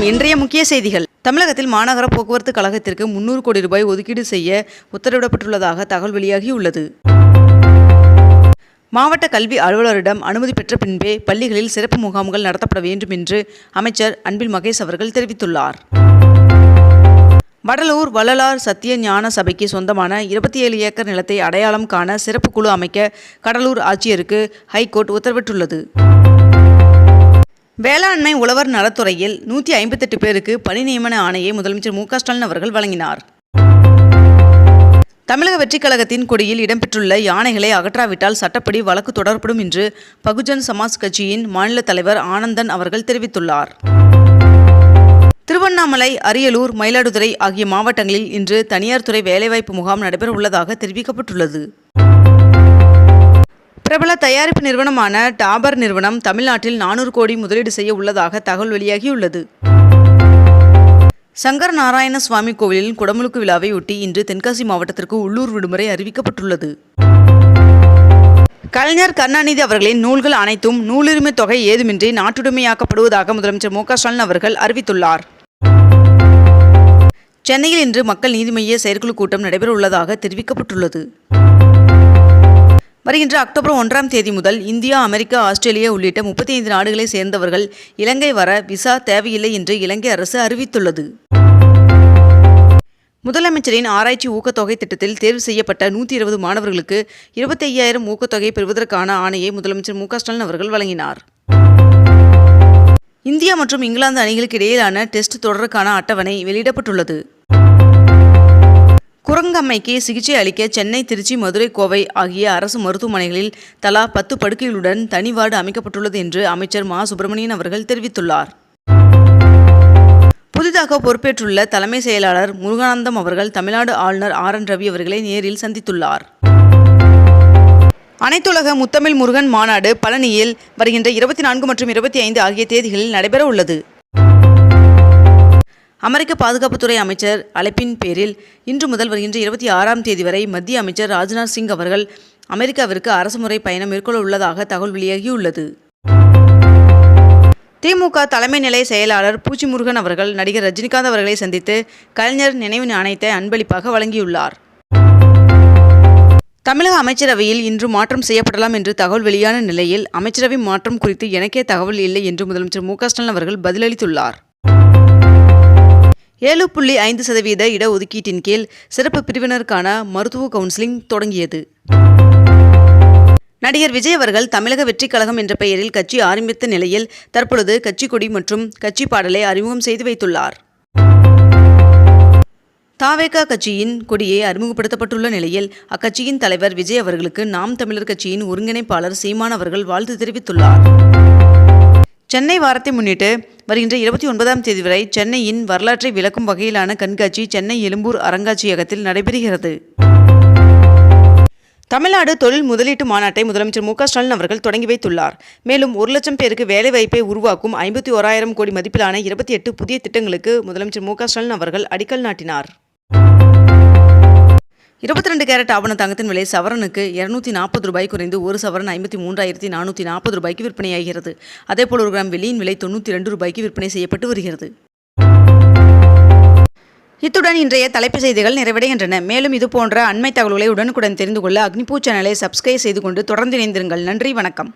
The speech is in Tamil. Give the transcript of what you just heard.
வணக்கம் இன்றைய முக்கிய செய்திகள். தமிழகத்தில் மாநகர போக்குவரத்து கழகத்திற்கு முன்னூறு கோடி ரூபாய் ஒதுக்கீடு செய்ய உத்தரவிடப்பட்டுள்ளதாக தகவல் வெளியாகியுள்ளது. மாவட்ட கல்வி அலுவலரிடம் அனுமதி பெற்ற பின்பே பள்ளிகளில் சிறப்பு முகாம்கள் நடத்தப்பட வேண்டும் என்று அமைச்சர் அன்பில் மகேஷ் அவர்கள் தெரிவித்துள்ளார். வடலூர் வள்ளலார் சத்திய ஞான சபைக்கு சொந்தமான இருபத்தி ஏழு ஏக்கர் நிலத்தை அடையாளம் காண சிறப்பு குழு அமைக்க கடலூர் ஆட்சியருக்கு ஹைகோர்ட் உத்தரவிட்டுள்ளது. வேளாண்மை உழவர் நலத்துறையில் நூற்றி ஐம்பத்தெட்டு பேருக்கு பணி நியமன ஆணையை முதலமைச்சர் மு ஸ்டாலின் அவர்கள் வழங்கினார். தமிழக வெற்றிக் கழகத்தின் கொடியில் இடம்பெற்றுள்ள யானைகளை அகற்றாவிட்டால் சட்டப்படி வழக்கு தொடரப்படும் என்று பகுஜன் சமாஜ் கட்சியின் மாநில தலைவர் ஆனந்தன் அவர்கள் தெரிவித்துள்ளார். திருவண்ணாமலை அரியலூர் மயிலாடுதுறை ஆகிய மாவட்டங்களில் இன்று தனியார் துறை வேலைவாய்ப்பு முகாம் நடைபெற உள்ளதாக தெரிவிக்கப்பட்டுள்ளது. பிரபல தயாரிப்பு நிறுவனமான டாபர் நிறுவனம் தமிழ்நாட்டில் நானூறு கோடி முதலீடு செய்ய உள்ளதாக தகவல் வெளியாகியுள்ளது. சங்கர நாராயண சுவாமி கோவிலின் குடமுழுக்கு விழாவையொட்டி இன்று தென்காசி மாவட்டத்திற்கு உள்ளூர் விடுமுறை அறிவிக்கப்பட்டுள்ளது. கலைஞர் கருணாநிதி அவர்களின் நூல்கள் அனைத்தும் நூலுரிமை தொகை ஏதுமின்றி நாட்டுடைமையாக்கப்படுவதாக முதலமைச்சர் மு ஸ்டாலின் அவர்கள் அறிவித்துள்ளார். சென்னையில் இன்று மக்கள் நீதிமய்ய செயற்குழு கூட்டம் நடைபெறவுள்ளதாக தெரிவிக்கப்பட்டுள்ளது. வருகின்ற அக்டோபர் ஒன்றாம் தேதி முதல் இந்தியா அமெரிக்கா ஆஸ்திரேலியா உள்ளிட்ட முப்பத்தி ஐந்து நாடுகளை சேர்ந்தவர்கள் இலங்கை வர விசா தேவையில்லை என்று இலங்கை அரசு அறிவித்துள்ளது. முதலமைச்சரின் ஆராய்ச்சி ஊக்கத்தொகை திட்டத்தில் தேர்வு செய்யப்பட்ட நூற்றி இருபது மாணவர்களுக்கு இருபத்தி ஐயாயிரம் ஊக்கத்தொகை பெறுவதற்கான ஆணையை முதலமைச்சர் மு ஸ்டாலின் அவர்கள் வழங்கினார். இந்தியா மற்றும் இங்கிலாந்து அணிகளுக்கு இடையிலான டெஸ்ட் தொடருக்கான அட்டவணை வெளியிடப்பட்டுள்ளது. குரங்கம்மைக்கு சிகிச்சை அளிக்க சென்னை திருச்சி மதுரை கோவை ஆகிய அரசு மருத்துவமனைகளில் தலா பத்து படுக்கைகளுடன் தனி வார்டு அமைக்கப்பட்டுள்ளது என்று அமைச்சர் மா. சுப்பிரமணியன் அவர்கள் தெரிவித்துள்ளார். புதிதாக பொறுப்பேற்றுள்ள தலைமை செயலாளர் முருகானந்தம் அவர்கள் தமிழ்நாடு ஆளுநர் ஆர். என். ரவி அவர்களை நேரில் சந்தித்துள்ளார். அனைத்துலக முத்தமிழ் முருகன் மாநாடு பழனியில் வருகின்ற இருபத்தி நான்கு மற்றும் இருபத்தி ஐந்து ஆகிய தேதிகளில் நடைபெற உள்ளது அமெரிக்க பாதுகாப்புத்துறை அமைச்சர் அழைப்பின் பேரில் இன்று முதல் வருகின்ற இருபத்தி ஆறாம் தேதி வரை மத்திய அமைச்சர் ராஜ்நாத் சிங் அவர்கள் அமெரிக்காவிற்கு அரசுமுறை பயணம் மேற்கொள்ள உள்ளதாக தகவல் வெளியாகியுள்ளது. திமுக தலைமை நிலை செயலாளர் பூச்சி முருகன் அவர்கள் நடிகர் ரஜினிகாந்த் அவர்களை சந்தித்து கலைஞர் நினைவு நாணயத்தை அன்பளிப்பாக வழங்கியுள்ளார். தமிழக அமைச்சரவையில் இன்று மாற்றம் செய்யப்படலாம் என்று தகவல் வெளியான நிலையில் அமைச்சரவை மாற்றம் குறித்து எனக்கே தகவல் இல்லை என்று முதலமைச்சர் மு க ஸ்டாலின் அவர்கள் பதிலளித்துள்ளார். ஏழு புள்ளி ஐந்து சதவீத இடஒதுக்கீட்டின் கீழ் சிறப்பு பிரிவினருக்கான மருத்துவ கவுன்சிலிங் தொடங்கியது. நடிகர் விஜய் அவர்கள் தமிழக வெற்றிக் கழகம் என்ற பெயரில் கட்சி ஆரம்பித்த நிலையில் தற்பொழுது கட்சி கொடி மற்றும் கட்சி பாடலை அறிமுகம் செய்து வைத்துள்ளார். தாவேகா கட்சியின் கொடியை அறிமுகப்படுத்தப்பட்டுள்ள நிலையில் அக்கட்சியின் தலைவர் விஜய் அவர்களுக்கு நாம் தமிழர் கட்சியின் ஒருங்கிணைப்பாளர் சீமான் அவர்கள் வாழ்த்து தெரிவித்துள்ளார். சென்னை வாரத்தை முன்னிட்டு வருகின்ற இருபத்தி ஒன்பதாம் தேதி வரை சென்னையின் வரலாற்றை விளக்கும் வகையிலான கண்காட்சி சென்னை எழும்பூர் அருங்காட்சியகத்தில் நடைபெறுகிறது. தமிழ்நாடு தொழில் முதலீட்டு மாநாட்டை முதலமைச்சர் மு க ஸ்டாலின் அவர்கள் தொடங்கி வைத்துள்ளார். மேலும் ஒரு லட்சம் பேருக்கு வேலைவாய்ப்பை உருவாக்கும் ஐம்பத்தி ஓராயிரம் கோடி மதிப்பிலான இருபத்தி எட்டு புதிய திட்டங்களுக்கு முதலமைச்சர் மு க ஸ்டாலின் அவர்கள் அடிக்கல் நாட்டினார். இருபத்தி ரெண்டு கேரட் ஆவண தங்கத்தின் விலை சவரனுக்கு இருநூத்தி நாற்பது ரூபாய் குறைந்து ஒரு சவரன் ஐம்பத்தி மூன்றாயிரத்தி நானூற்றி நாற்பது ரூபாய்க்கு விற்பனையாகிறது. அதேபோல் ஒரு கிராம் வெள்ளியின் விலை தொண்ணூற்றி ரெண்டு ரூபாய்க்கு விற்பனை செய்யப்பட்டு வருகிறது. இத்துடன் இன்றைய தலைப்பு செய்திகள் நிறைவடைகின்றன. மேலும் இது போன்ற அண்மை தகவல்களை உடனுக்குடன் தெரிந்து கொள்ள அக்னிபூ சேனலை சப்ஸ்கிரைப் செய்து கொண்டு தொடர்ந்து இணைந்திருங்கள். நன்றி வணக்கம்.